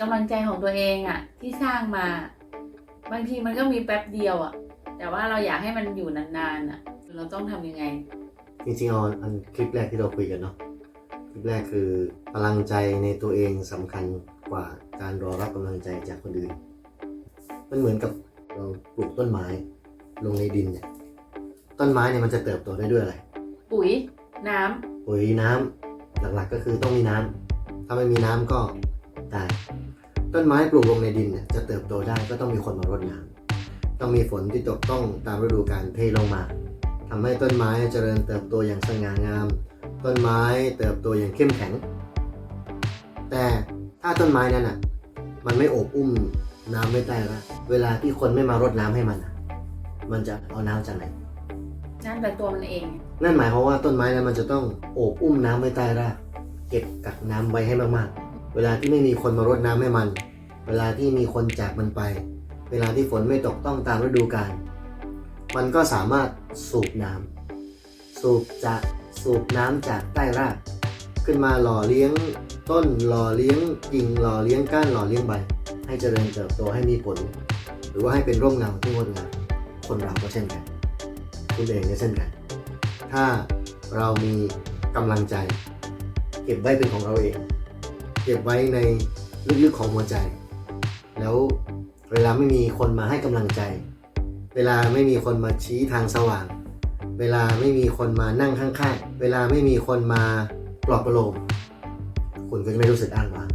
กำลังใจของตัวเองอะที่สร้างมา บางทีมันก็มีแป๊บเดียวอะแต่ว่าเราอยากให้มันอยู่นานๆอะเราต้องทำยังไง จริงๆเอาอันคลิปแรกที่เราคุยกันเนาะคลิปแรกคือพลังใจในตัวเองสำคัญกว่าการรอรับกำลังใจจากคนอื่น มันเหมือนกับเราปลูกต้นไม้ลงในดินเนี่ยต้นไม้เนี่ยมันจะเติบโตได้ด้วยอะไรปุ๋ยน้ำปุ๋ยน้ำหลักๆก็คือต้องมีน้ำถ้าไม่มีน้ำก็ ตายต้นไม้ปลูกลงในดินเนี่ยจะเติบโตได้ก็ต้องมีคนมารดน้ำต้องมีฝนที่ตกต้องตามฤดูกาลเทลงมาทำให้ต้นไม้เจริญเติบโตอย่างสง่างาม ต้นไม้เติบโตอย่างเข้มแข็ง แต่ถ้าต้นไม้นั้นอะมันไม่โอบอุ้มน้ำไม่ใต้รากเวลาที่คนไม่มารดน้ำให้มันอะมันจะเอาน้ำจากไหน น้ำแต่ตัวมันเอง นั่นหมายความว่าต้นไม้นั้นมันจะต้องโอบอุ้มน้ำไว้ใต้รากเก็บกักน้ำไว้ให้มากๆ เวลาที่ไม่มีคนมารดน้ำให้มัน เวลาที่มีคนจากมันไป เวลาที่ฝนไม่ตกต้องตามฤดูกาล มันก็สามารถสูบน้ำสูบจากสูบน้ำจากใต้ราก ขึ้นมาหล่อเลี้ยงต้นหล่อเลี้ยงกิ่งหล่อเลี้ยงก้านหล่อเลี้ยงใบ ให้เจริญเติบโตให้มีผล หรือว่าให้เป็นร่มเงาที่งดงามคนเราก็เช่นกันคุณเองก็เช่นกัน ถ้าเรามีกำลังใจ เก็บไว้เป็นของเราเอง เก็บไว้ในลึกๆของหัวใจ แล้วเวลาไม่มีคนมาให้กำลังใจ เวลาไม่มีคนมาชี้ทางสว่าง เวลาไม่มีคนมานั่งข้างๆ เวลาไม่มีคนมาปลอบประโลมคุณก็จะไม่รู้สึกอ้างว้าง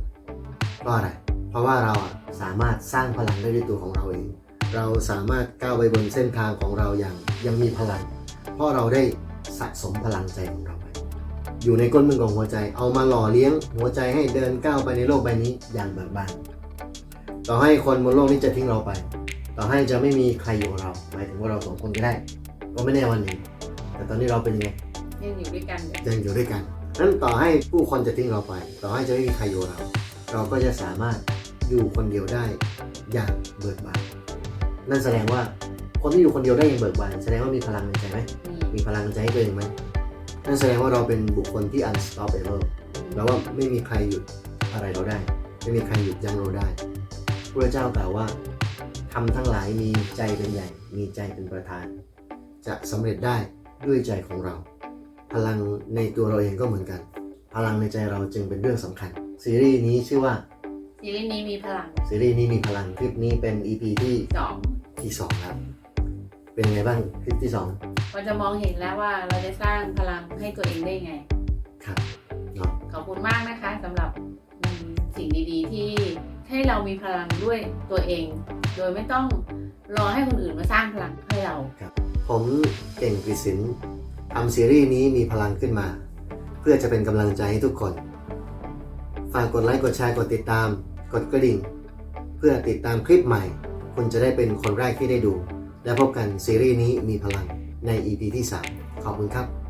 เพราะอะไร เพราะว่าเราอะสามารถสร้างพลังได้ด้วยตัวของเราเอง เราสามารถก้าวไปบนเส้นทางของเราอย่างยังมีพลัง เพราะเราได้สะสมพลังใจของเรา อยู่ในก้นมือของหัวใจ เอามาหล่อเลี้ยงหัวใจให้เดินก้าวไปในโลกใบนี้อย่างเบิกบาน ต่อให้คนบนโลกนี้จะทิ้งเราไป ต่อให้จะไม่มีใครอยู่กับเราหมายถึงว่าเราสองคนก็ได้ ก็ไม่แน่วันหนึ่งแต่ตอนนี้เราเป็นยังไงยังอยู่ด้วยกันอยู่ยังอยู่ด้วยกันนั้นต่อให้ผู้คนจะทิ้งเราไป ต่อให้จะไม่มีใครอยู่กับเรา เราก็จะสามารถอยู่คนเดียวได้อย่างเบิกบาน นั่นแสดงว่าคนที่อยู่คนเดียวได้อย่างเบิกบานแสดงว่ามีพลังในใจไหมมีมีพลังใจให้ตัวเองไหม นั่นแสดงว่าเราเป็นบุคคลที่ unstoppable แปลว่าไม่มีใครหยุดอะไรเราได้ ไม่มีใครหยุดยั้งเราได้พระเจ้ากล่าวว่าทำทั้งหลายมีใจเป็นใหญ่ มีใจเป็นประธาน จะสำเร็จได้ด้วยใจของเรา พลังในตัวเราเองก็เหมือนกัน พลังในใจเราจึงเป็นเรื่องสำคัญ ซีรีส์นี้ชื่อว่า ซีรีส์นี้มีพลัง ซีรีส์นี้มีพลัง คลิปนี้เป็น EP ที่สองที่สองครับ เป็นไงบ้างคลิปที่สอง เราจะมองเห็นแล้วว่าเราจะสร้างพลังให้ตัวเองได้ไง ครับเนาะขอบคุณมากนะคะสำหรับอืมสิ่งดี ๆ ที่ให้เรามีพลังด้วยตัวเอง โดยไม่ต้องรอให้คนอื่นมาสร้างพลังให้เราผมเก่งกฤษณทำซีรีส์นี้มีพลังขึ้นมา เพื่อจะเป็นกำลังใจให้ทุกคน ฝากกดไลค์กดแชร์กดติดตาม กดกระดิ่ง เพื่อติดตามคลิปใหม่ คุณจะได้เป็นคนแรกที่ได้ดู และพบกันซีรีส์นี้มีพลัง ใน EP ที่ 3 ขอบคุณครับ